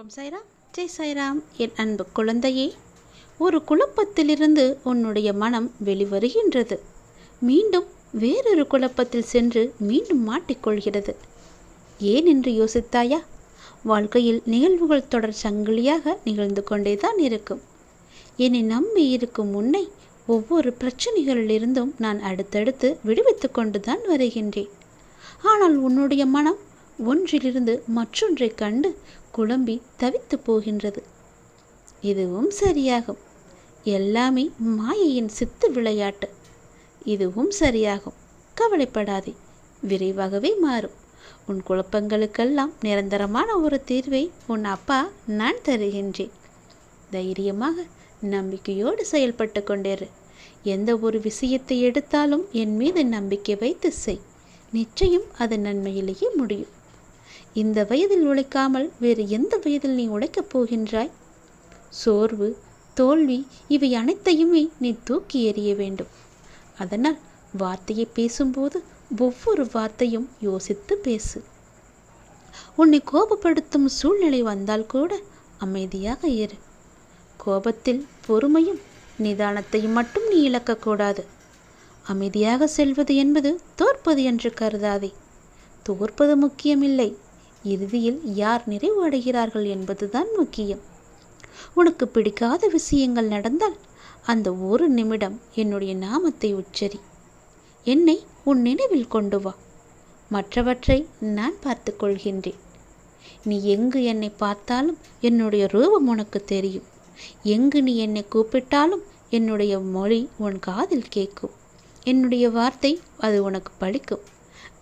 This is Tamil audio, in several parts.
ஓம் சாய்ராம். ஜெய் சாய்ராம் என் அன்பு குழந்தையே. ஒரு குழப்பத்திலிருந்து உன்னுடைய மனம் வெளிவருகின்றது. மீண்டும் வேறொரு குழப்பத்தில் சென்று மீண்டும் மாட்டிக்கொள்கிறது. ஏன் என்று யோசித்தாயா? வாழ்க்கையில் நிகழ்வுகள் தொடர் சங்கிலியாக நிகழ்ந்து கொண்டேதான் இருக்கும். என்னை நம்பி இருக்கும் உன்னை ஒவ்வொரு பிரச்சனைகளிலிருந்தும் நான் அடுத்தடுத்து விடுவித்து கொண்டுதான் வருகின்றேன். ஆனால் உன்னுடைய மனம் ஒன்றிலிருந்து மற்றொன்றைக் கண்டு குழம்பி தவித்து போகின்றது. இதுவும் சரியாகும். எல்லாமே மாயையின் சித்து விளையாட்டு. இதுவும் சரியாகும். கவலைப்படாதே. விரைவாகவே மாறும். உன் குழப்பங்களுக்கெல்லாம் நிரந்தரமான ஒரு தீர்வை உன் அப்பா நான் தருகின்றேன். தைரியமாக நம்பிக்கையோடு செயல்பட்டு கொண்டேரு. எந்த ஒரு விஷயத்தை எடுத்தாலும் என் மீது நம்பிக்கை வைத்து செய். நிச்சயம் அது நன்மையிலேயே முடியும். இந்த வயதில் உழைக்காமல் வேறு எந்த வயதில் நீ உழைக்கப் போகின்றாய்? சோர்வு தோல்வி இவை அனைத்தையுமே நீ தூக்கி எறிய வேண்டும். அதனால் வார்த்தையை பேசும்போது ஒவ்வொரு வார்த்தையும் யோசித்து பேசு. உன்னை கோபப்படுத்தும் சூழ்நிலை வந்தால் கூட அமைதியாக இரு. கோபத்தில் பொறுமையும் நிதானத்தையும் மட்டும் நீ இழக்கக்கூடாது அமைதியாக செல்வது என்பது தோற்பது என்று கருதாதே. தோற்பது முக்கியமில்லை. இறுதியில் யார் நிறைவு அடைகிறார்கள் என்பதுதான் முக்கியம். உனக்கு பிடிக்காத விஷயங்கள் நடந்தால் அந்த ஒரு நிமிடம் என்னுடைய நாமத்தை உச்சரி. என்னை உன் நினைவில் கொண்டு வா. மற்றவற்றை நான் பார்த்து கொள்கின்றேன். நீ எங்கு என்னை பார்த்தாலும் என்னுடைய ரூபம் உனக்கு தெரியும். எங்கு நீ என்னை கூப்பிட்டாலும் என்னுடைய மொழி உன் காதில் கேட்கும். என்னுடைய வார்த்தை அது உனக்கு பழிக்கும்.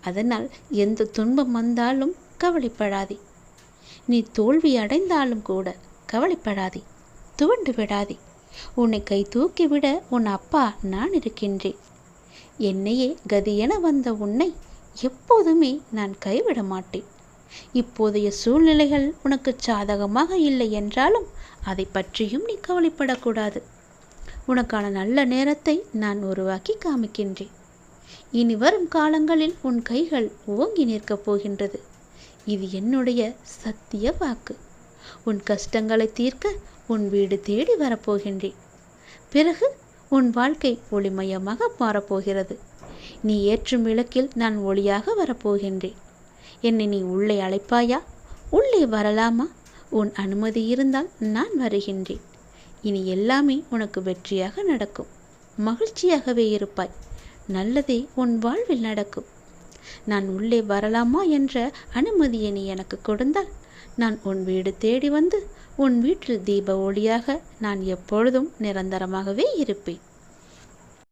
அதனால் எந்த துன்பம் வந்தாலும் கவலைப்படாதே. நீ தோல்வி அடைந்தாலும் கூட கவலைப்படாதே. துவண்டு விடாதே. உன்னை கை தூக்கிவிட உன் அப்பா நான் இருக்கின்றேன். என்னையே கதியென வந்த உன்னை எப்போதுமே நான் கைவிட மாட்டேன். இப்போதைய சூழ்நிலைகள் உனக்கு சாதகமாக இல்லை என்றாலும் அதை பற்றியும் நீ கவலைப்படக்கூடாது. உனக்கான நல்ல நேரத்தை நான் உருவாக்கி காமிக்கின்றேன். இனி வரும் காலங்களில் உன் கைகள் ஓங்கி நிற்கப் போகின்றது. இது என்னுடைய சத்திய வாக்கு. உன் கஷ்டங்களை தீர்க்க உன் வீடு தேடி வரப்போகின்றேன். பிறகு உன் வாழ்க்கை ஒளிமயமாக மாறப்போகிறது. நீ ஏற்றும் விளக்கில் நான் ஒளியாக வரப்போகின்றேன். என்னை நீ உள்ளே அழைப்பாயா? உள்ளே வரலாமா? உன் அனுமதி இருந்தால் நான் வருகின்றேன். இனி எல்லாமே உனக்கு வெற்றியாக நடக்கும். மகிழ்ச்சியாகவே இருப்பாய். நல்லதே உன் வாழ்வில் நடக்கும். நான் உள்ளே வரலாமா என்ற அனுமதியை நீ எனக்கு கொடுத்தால் நான் உன் வீடு தேடி வந்து உன் வீட்டில் தீப ஒளியாக நான் எப்பொழுதும் நிரந்தரமாகவே இருப்பேன்.